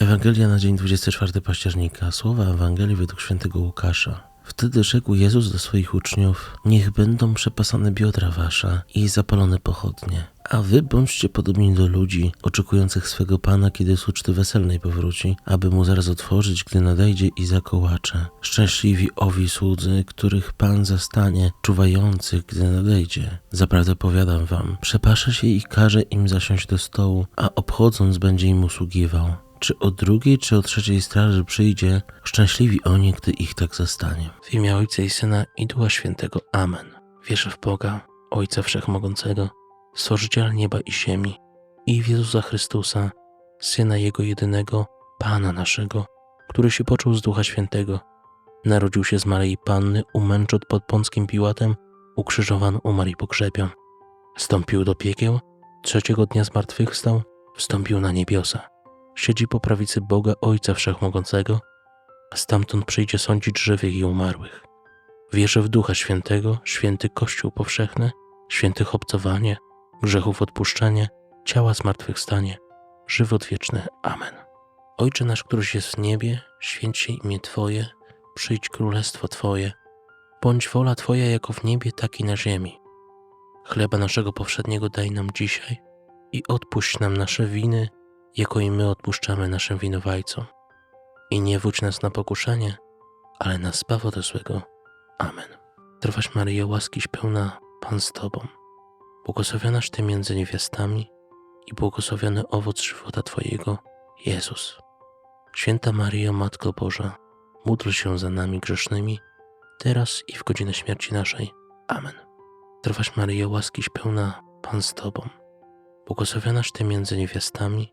Ewangelia na dzień 24 października. Słowa Ewangelii według świętego Łukasza. Wtedy rzekł Jezus do swoich uczniów: Niech będą przepasane biodra wasze i zapalone pochodnie. A wy bądźcie podobni do ludzi, oczekujących swego Pana, kiedy z uczty weselnej powróci, aby mu zaraz otworzyć, gdy nadejdzie i zakołacze. Szczęśliwi owi słudzy, których Pan zastanie, czuwających, gdy nadejdzie. Zaprawdę powiadam wam, przepasze się i każe im zasiąść do stołu, a obchodząc będzie im usługiwał. Czy o drugiej, czy o trzeciej straży przyjdzie, szczęśliwi oni, gdy ich tak zastanie. W imię Ojca i Syna i Ducha Świętego. Amen. Wierzę w Boga, Ojca Wszechmogącego, Stworzyciela nieba i ziemi i w Jezusa Chrystusa, Syna Jego jedynego, Pana naszego, który się począł z Ducha Świętego. Narodził się z Maryi Panny, umęczot pod Pąckim Piłatem, ukrzyżowany, umarł i pogrzebion. Wstąpił do piekieł, trzeciego dnia zmartwychwstał, wstąpił na niebiosa siedzi po prawicy Boga Ojca Wszechmogącego, a stamtąd przyjdzie sądzić żywych i umarłych. Wierzę w Ducha Świętego, święty Kościół powszechny, świętych obcowanie, grzechów odpuszczenie, ciała zmartwychwstanie, żywot wieczny. Amen. Ojcze nasz, któryś jest w niebie, święć się imię Twoje, przyjdź królestwo Twoje, bądź wola Twoja jako w niebie, tak i na ziemi. Chleba naszego powszedniego daj nam dzisiaj i odpuść nam nasze winy, jako i my odpuszczamy naszym winowajcom. I nie wódź nas na pokuszenie, ale nas zbaw ode złego. Amen. Trwaś Maryjo, łaskiś pełna, Pan z Tobą. Błogosławionaś Ty między niewiastami i błogosławiony owoc żywota Twojego, Jezus. Święta Maryjo, Matko Boża, módl się za nami grzesznymi, teraz i w godzinę śmierci naszej. Amen. Trwaś Maryjo, łaskiś pełna, Pan z Tobą. Błogosławionaś Ty między niewiastami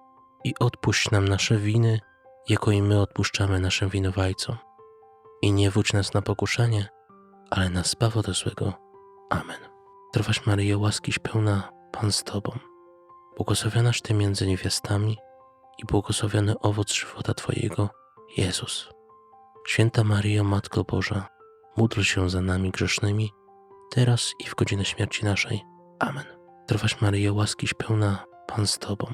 i odpuść nam nasze winy, jako i my odpuszczamy naszym winowajcom. I nie wódź nas na pokuszenie, ale nas zbaw ode złego. Amen. Trwaś Maryjo, łaskiś pełna, Pan z Tobą. Błogosławionaś Ty między niewiastami i błogosławiony owoc żywota Twojego, Jezus. Święta Maryjo, Matko Boża, módl się za nami grzesznymi, teraz i w godzinę śmierci naszej. Amen. Trwaś Maryjo, łaskiś pełna, Pan z Tobą.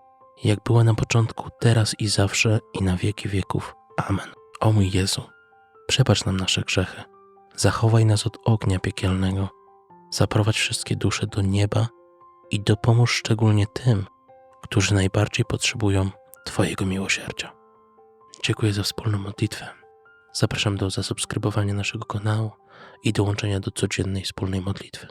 jak była na początku, teraz i zawsze i na wieki wieków. Amen. O mój Jezu, przebacz nam nasze grzechy, zachowaj nas od ognia piekielnego, zaprowadź wszystkie dusze do nieba i dopomóż szczególnie tym, którzy najbardziej potrzebują Twojego miłosierdzia. Dziękuję za wspólną modlitwę. Zapraszam do zasubskrybowania naszego kanału i dołączenia do codziennej wspólnej modlitwy.